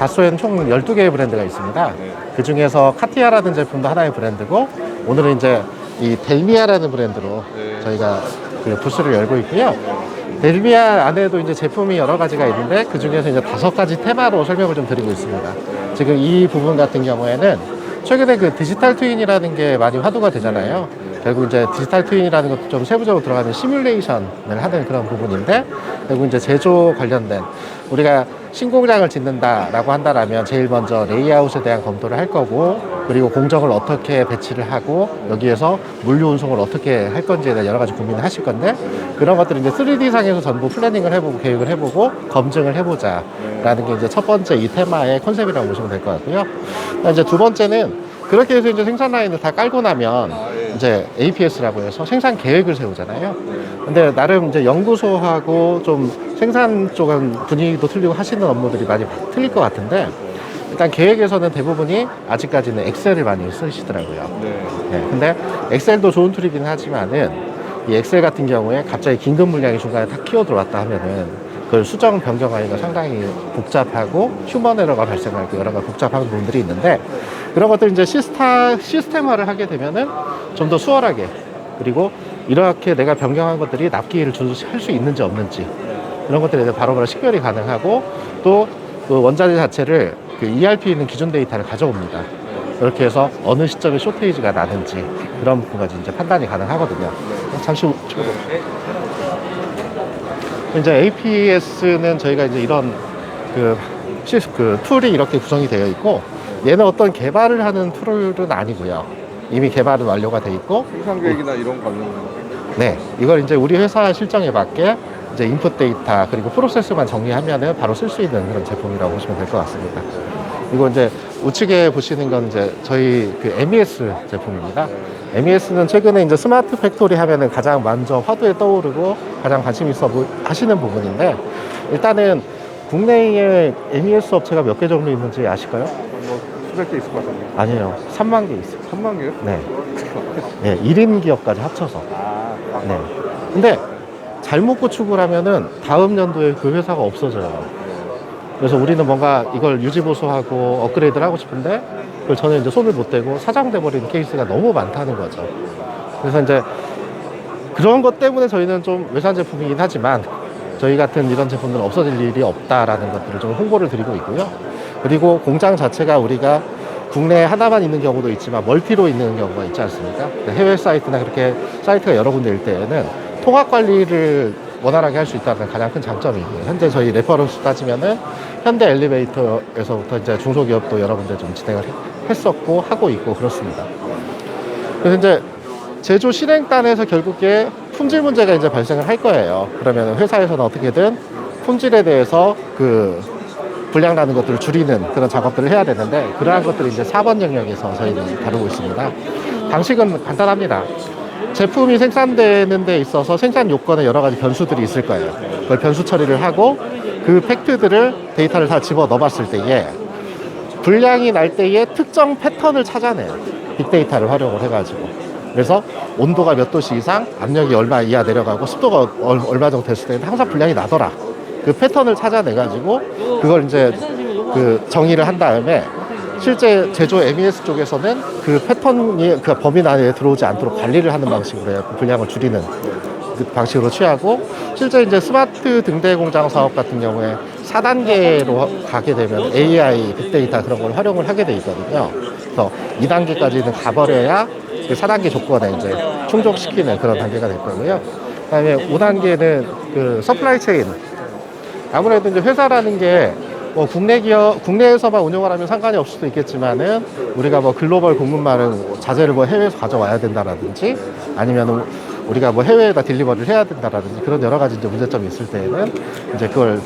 다소에는 총 12개의 브랜드가 있습니다. 그 중에서 카티아라는 제품도 하나의 브랜드고 오늘은 이제 이 델미아라는 브랜드로 저희가 그 부스를 열고 있고요. 델미아 안에도 이제 제품이 여러 가지가 있는데 그 중에서 이제 다섯 가지 테마로 설명을 좀 드리고 있습니다. 지금 이 부분 같은 경우에는 최근에 그 디지털 트윈이라는 게 많이 화두가 되잖아요. 결국 이제 디지털 트윈이라는 것도 좀 세부적으로 들어가는 시뮬레이션을 하는 그런 부분인데 결국 이제 제조 관련된 우리가 신공장을 짓는다라고 한다라면 제일 먼저 레이아웃에 대한 검토를 할 거고 그리고 공정을 어떻게 배치를 하고 여기에서 물류 운송을 어떻게 할 건지에 대한 여러 가지 고민을 하실 건데 그런 것들을 이제 3D 상에서 전부 플래닝을 해보고 계획을 해보고 검증을 해보자라는 게 이제 첫 번째 이 테마의 컨셉이라고 보시면 될 것 같고요. 이제 두 번째는 그렇게 해서 이제 생산 라인을 다 깔고 나면 이제 APS라고 해서 생산 계획을 세우잖아요. 근데 나름 이제 연구소하고 좀 생산 쪽은 분위기도 틀리고 하시는 업무들이 많이 틀릴 것 같은데 일단 계획에서는 대부분이 아직까지는 엑셀을 많이 쓰시더라고요. 네. 네, 근데 엑셀도 좋은 툴이긴 하지만은 이 엑셀 같은 경우에 갑자기 긴급 물량이 중간에 탁 튀어 들어왔다 하면은 그걸 수정 변경하기가 상당히 복잡하고 휴먼 에러가 발생하고 여러 가지 복잡한 부분들이 있는데 그런 것들 이제 시스타, 시스템화를 하게 되면은 좀 더 수월하게 그리고 이렇게 내가 변경한 것들이 납기를 할수 있는지 없는지 이런 것들에 대해 바로바로 식별이 가능하고 또 그 원자재 자체를 그 ERP 있는 기존 데이터를 가져옵니다. 그렇게 해서 어느 시점에 쇼테이지가 나는지 그런 부분까지 이제 판단이 가능하거든요. 잠시 후 이제 APS는 저희가 이제 이런 그, 시- 그 툴이 이렇게 구성이 되어 있고 얘는 어떤 개발을 하는 툴은 아니고요. 이미 개발은 완료가 돼 있고 생산 계획이나 이런 관련 네, 이걸 이제 우리 회사 실정에 맞게 이제 인풋 데이터 그리고 프로세스만 정리하면은 바로 쓸 수 있는 그런 제품이라고 보시면 될 것 같습니다. 이거 이제 우측에 보시는 건 이제 저희 그 MES 제품입니다. MES는 최근에 이제 스마트 팩토리 하면은 가장 먼저 화두에 떠오르고 가장 관심 있어 보- 하시는 부분인데 일단은 국내에 MES 업체가 몇 개 정도 있는지 아실까요? 뭐 수백 개 있을 것 같은데. 아니에요. 3만 개 있어요. 3만 개요? 네. 네, 1인 기업까지 합쳐서. 아, 네. 근데 잘못 구축을 하면은 다음 연도에 그 회사가 없어져요. 그래서 우리는 뭔가 이걸 유지보수하고 업그레이드를 하고 싶은데 그걸 저는 이제 손을 못 대고 사장돼 버리는 케이스가 너무 많다는 거죠. 그래서 이제 그런 것 때문에 저희는 좀 외산 제품이긴 하지만 저희 같은 이런 제품들은 없어질 일이 없다라는 것들을 좀 홍보를 드리고 있고요. 그리고 공장 자체가 우리가 국내에 하나만 있는 경우도 있지만 멀티로 있는 경우가 있지 않습니까? 그러니까 해외 사이트나 그렇게 사이트가 여러 군데일 때에는 통합 관리를 원활하게 할 수 있다는 가장 큰 장점이 있고요. 현재 저희 레퍼런스 따지면은 현대 엘리베이터에서부터 이제 중소기업도 여러 군데 좀 진행을 했- 했었고 하고 있고 그렇습니다. 그래서 이제 제조 실행단에서 결국에 품질 문제가 이제 발생을 할 거예요. 그러면 회사에서는 어떻게든 품질에 대해서 그 불량 나는 것들을 줄이는 그런 작업들을 해야 되는데 그러한 것들을 이제 4번 영역에서 저희는 다루고 있습니다. 방식은 간단합니다. 제품이 생산되는 데 있어서 생산 요건에 여러 가지 변수들이 있을 거예요. 그걸 변수 처리를 하고 그 팩트들을 데이터를 다 집어 넣어봤을 때에 불량이 날 때의 특정 패턴을 찾아내요. 빅데이터를 활용을 해가지고. 그래서 온도가 몇 도씨 이상, 압력이 얼마 이하 내려가고 습도가 얼- 얼마 정도 됐을 때 항상 불량이 나더라. 그 패턴을 찾아내가지고 그걸 이제 그 정의를 한 다음에 실제 제조 MES 쪽에서는 그 패턴이 그 범위 안에 들어오지 않도록 관리를 하는 방식으로 해요. 그 불량을 줄이는 그 방식으로 취하고 실제 이제 스마트 등대 공장 사업 같은 경우에 4단계로 가게 되면 AI, 빅데이터 그런 걸 활용을 하게 돼 있거든요. 그래서 2단계까지는 가버려야 그 4단계 조건에 이제 충족시키는 그런 단계가 될 거고요. 그다음에 5단계는 그 서플라이 체인. 아무래도 이제 회사라는 게 뭐 국내 기업, 국내에서만 운영을 하면 상관이 없을 수도 있겠지만은 우리가 뭐 글로벌 공급망은 자재를 뭐 해외에서 가져와야 된다라든지 아니면 우리가 뭐 해외에다 딜리버리를 해야 된다라든지 그런 여러 가지 이제 문제점이 있을 때에는 이제 그걸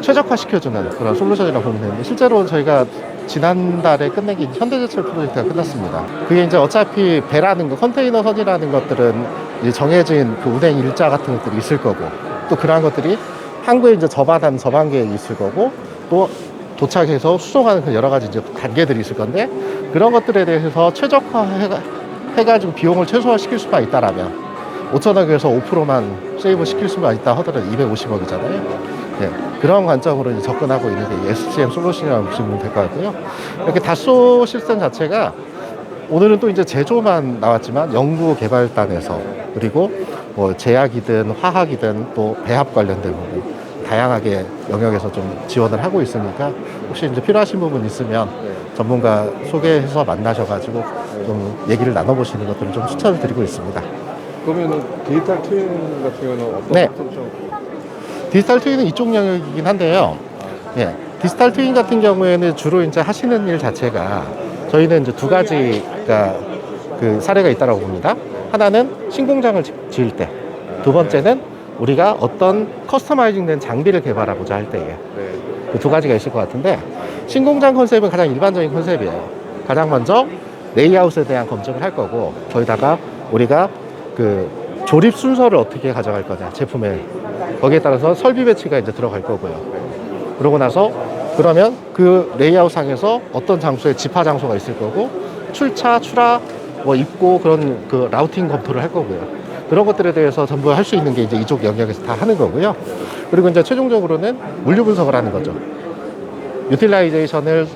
최적화시켜주는 그런 솔루션이라고 보면 되는데 실제로 저희가 지난달에 게 현대제철 프로젝트가 끝났습니다. 그게 이제 어차피 배라는 거, 컨테이너 선이라는 것들은 이제 정해진 그 운행 일자 같은 것들이 있을 거고 또 그러한 것들이 항구에 이제 접안 계획이 있을 거고 또 도착해서 수송하는 그 여러 가지 이제 단계들이 있을 건데 그런 것들에 대해서 최적화 해가, 해가지고 비용을 최소화시킬 수만 있다라면 5천억에서 5%만 세이브 시킬 수만 있다 하더라도 250억이잖아요. 네, 그런 관점으로 접근하고 있는 게 SCM 솔루션이라고 보시면 될 것 같고요. 이렇게 다소 시스템 자체가 오늘은 또 이제 제조만 나왔지만 연구 개발단에서 그리고 뭐 제약이든 화학이든 또 배합 관련된 부분 다양하게 영역에서 좀 지원을 하고 있으니까 혹시 이제 필요하신 부분 있으면 전문가 소개해서 만나셔가지고 좀 얘기를 나눠보시는 것들을 좀 추천을 드리고 있습니다. 그러면은 디지털 트윈 같은 경우는 어떤 네. 디지털 트윈은 이쪽 영역이긴 한데요. 예, 디지털 트윈 같은 경우에는 주로 이제 하시는 일 자체가 저희는 이제 두 가지가 그 사례가 있다고 봅니다. 하나는 신공장을 지- 지을 때, 두 번째는 우리가 어떤 커스터마이징 된 장비를 개발하고자 할 때예요. 네. 그두 가지가 있을 것 같은데 신공장 컨셉은 가장 일반적인 컨셉이에요. 가장 먼저 레이아웃에 대한 검증을 할 거고 거기다가 우리가 그 조립 순서를 어떻게 가져갈 거냐 제품에 거기에 따라서 설비 배치가 이제 들어갈 거고요. 그러고 나서 그러면 그 레이아웃 상에서 어떤 장소에 집화 장소가 있을 거고 출차, 출하, 뭐 입고 그런 그 라우팅 검토를 할 거고요. 그런 것들에 대해서 전부 할 수 있는 게 이제 이쪽 영역에서 다 하는 거고요. 그리고 이제 최종적으로는 물류 분석을 하는 거죠. 유틸라이제이션을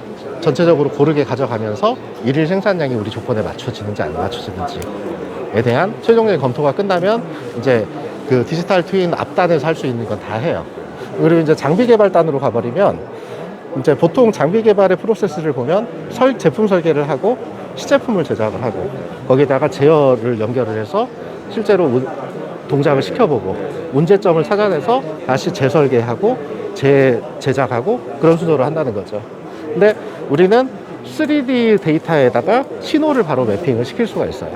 전체적으로 고르게 가져가면서 일일 생산량이 우리 조건에 맞춰지는지 안 맞춰지는지에 대한 최종적인 검토가 끝나면 이제 그 디지털 트윈 앞단에서 할 수 있는 건 다 해요. 그리고 이제 장비 개발단으로 가버리면 이제 보통 장비 개발의 프로세스를 보면 설 제품 설계를 하고 시제품을 제작을 하고 거기다가 제어를 연결을 해서 실제로 운- 동작을 시켜보고 문제점을 찾아내서 다시 재설계하고 재 제작하고 그런 순서로 한다는 거죠. 근데 우리는 3D 데이터에다가 신호를 바로 매핑을 시킬 수가 있어요.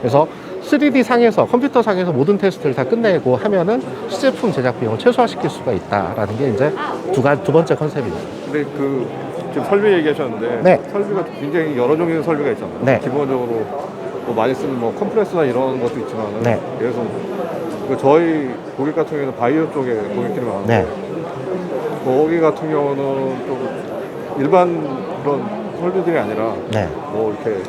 그래서 3D 상에서 컴퓨터 상에서 모든 테스트를 다 끝내고 하면은 시제품 제작 비용을 최소화시킬 수가 있다라는 게 이제 두, 가, 두 번째 컨셉입니다. 근데 그 지금 설비 얘기하셨는데 네. 설비가 굉장히 여러 종류의 설비가 있잖아요. 네. 기본적으로 뭐 많이 쓰는 뭐 컴프레서나 이런 것도 있지만 네. 그래서 그 저희 고객 같은 경우에는 바이오 쪽에 고객들이 많은데 네. 거기 같은 경우는 좀 일반 그런 설비들이 아니라 네. 뭐 이렇게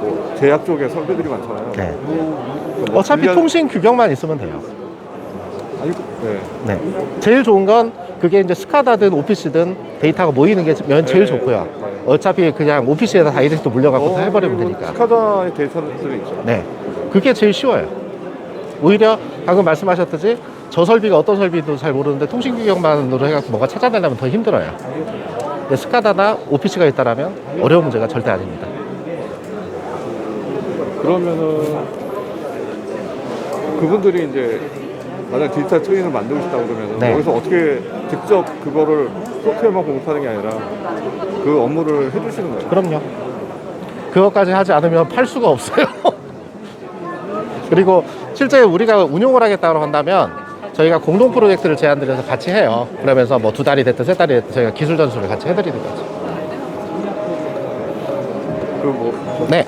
뭐 제약 쪽에 설비들이 많잖아요. 네. 그뭐 어차피 분야- 통신 규격만 있으면 돼요. 네. 네. 제일 좋은 건 그게 이제 스카다든 오피스든 데이터가 모이는 게 제일 네. 좋고요. 네. 어차피 그냥 오피스에다 다이렉트 물려갖고 다 해버리면 그리고 되니까. 스카다의 데이터들이 있죠. 네. 그게 제일 쉬워요. 오히려 방금 말씀하셨듯이 저 설비가 어떤 설비도 잘 모르는데 통신 규격만으로 해갖고 뭔가 찾아내려면 더 힘들어요. 근데 스카다나 오피스가 있다라면 어려운 문제가 절대 아닙니다. 그러면은 그분들이 이제 만약 디지털 트윈을 만들고 싶다 그러면은 네. 여기서 어떻게 직접 그거를 소프트웨어만 공급하는 게 아니라 그 업무를 해주시는 거예요. 그럼요. 그것까지 하지 않으면 팔 수가 없어요. 그리고 실제 우리가 운용을 하겠다고 한다면 저희가 공동 프로젝트를 제안드려서 같이 해요. 그러면서 뭐 두 달이 됐든 세 달이 됐든 저희가 기술 전수를 같이 해드리는 거죠. 그뭐 네.